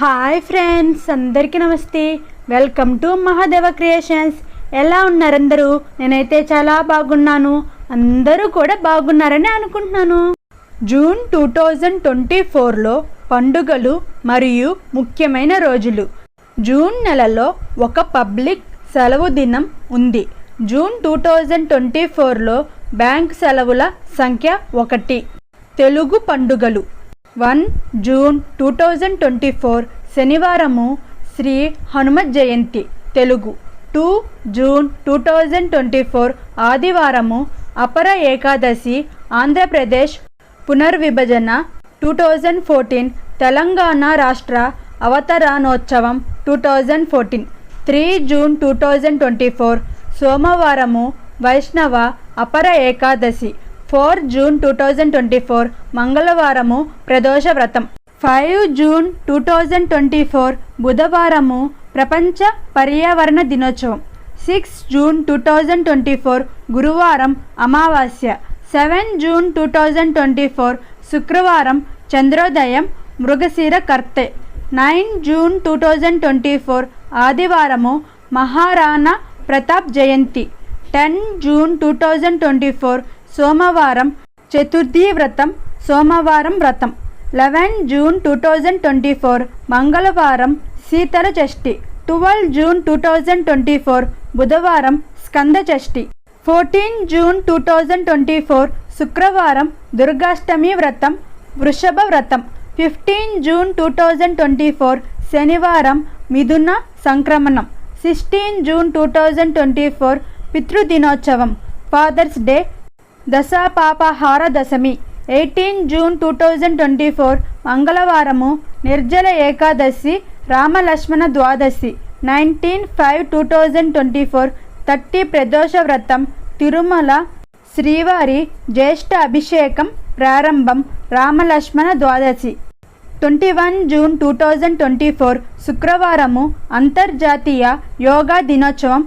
Hi friends అందరికీ నమస్తే. Welcome to Mahadeva creations. ఎలా ఉన్నారందరూ నేనైతే చాలా బాగున్నాను. అందరూ కూడా బాగున్నారని అనుకుంటున్నాను. జూన్ టూ థౌజండ్ ట్వంటీ ఫోర్లో పండుగలు మరియు ముఖ్యమైన రోజులు. జూన్ నెలలో ఒక పబ్లిక్ సెలవు దినం ఉంది. జూన్ టూ థౌజండ్ ట్వంటీ ఫోర్లో బ్యాంక్ సెలవుల సంఖ్య ఒకటి. తెలుగు పండుగలు. One June two thousand twenty four శనివారము Shri Hanumat Jayanti Telugu. Two June two thousand twenty four ఆదివారము అపర ఏకాదశి ఆంధ్రప్రదేశ్ పునర్విభజన టూ థౌజండ్ ఫోర్టీన్ తెలంగాణ రాష్ట్ర అవతరణోత్సవం two thousand fourteen. Three June two thousand twenty four సోమవారము Vaishnava Apara Ekadashi four June two thousand twenty four మంగళవారము ప్రదోష వ్రతం. Five June two thousand twenty four బుధవారము ప్రపంచ పర్యావరణ దినోత్సవం. Six June two thousand twenty four గురువారం అమావాస్య. Seven June two thousand twenty four శుక్రవారం చంద్రోదయం మృగశిర కర్తె. Nine June two thousand twenty four ఆదివారము Maharana Pratap Jayanti. Ten June two thousand twenty four సోమవారం చతుర్థి వ్రతం సోమవారం వ్రతం. Eleven June two thousand twenty four మంగళవారం శీతల షష్ఠి. Twelve June two thousand twenty four బుధవారం Skanda Shashti. Fourteen June two thousand twenty four శుక్రవారం దుర్గాష్టమి వ్రతం వృషభ వ్రతం. Fifteen June two thousand twenty four శనివారం మిథున సంక్రమణం. Sixteen June two thousand twenty four పితృదినోత్సవం father's day దశాపాపహార దశమి eighteen June two thousand twenty four మంగళవారము నిర్జల ఏకాదశి రామలక్ష్మణ ద్వాదశి nineteen five two thousand twenty four thirty ప్రదోష వ్రతం తిరుమల శ్రీవారి జ్యేష్ఠ అభిషేకం ప్రారంభం రామలక్ష్మణ ద్వాదశి. Twenty one June two thousand twenty four శుక్రవారము అంతర్జాతీయ యోగా దినోత్సవం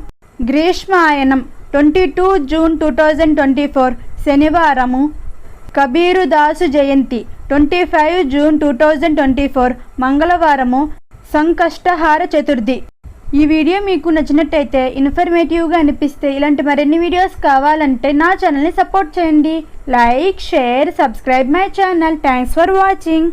గ్రీష్మాయనం twenty two June two thousand twenty four శనివారము కబీరుదాసు జయంతి twenty five June two thousand twenty four మంగళవారము సంకష్టహార చతుర్థి. ఈ వీడియో మీకు నచ్చినట్టయితే ఇన్ఫర్మేటివ్గా అనిపిస్తే ఇలాంటి మరిన్ని వీడియోస్ కావాలంటే నా ఛానల్ని సపోర్ట్ చేయండి. Like share subscribe my channel. Thanks for watching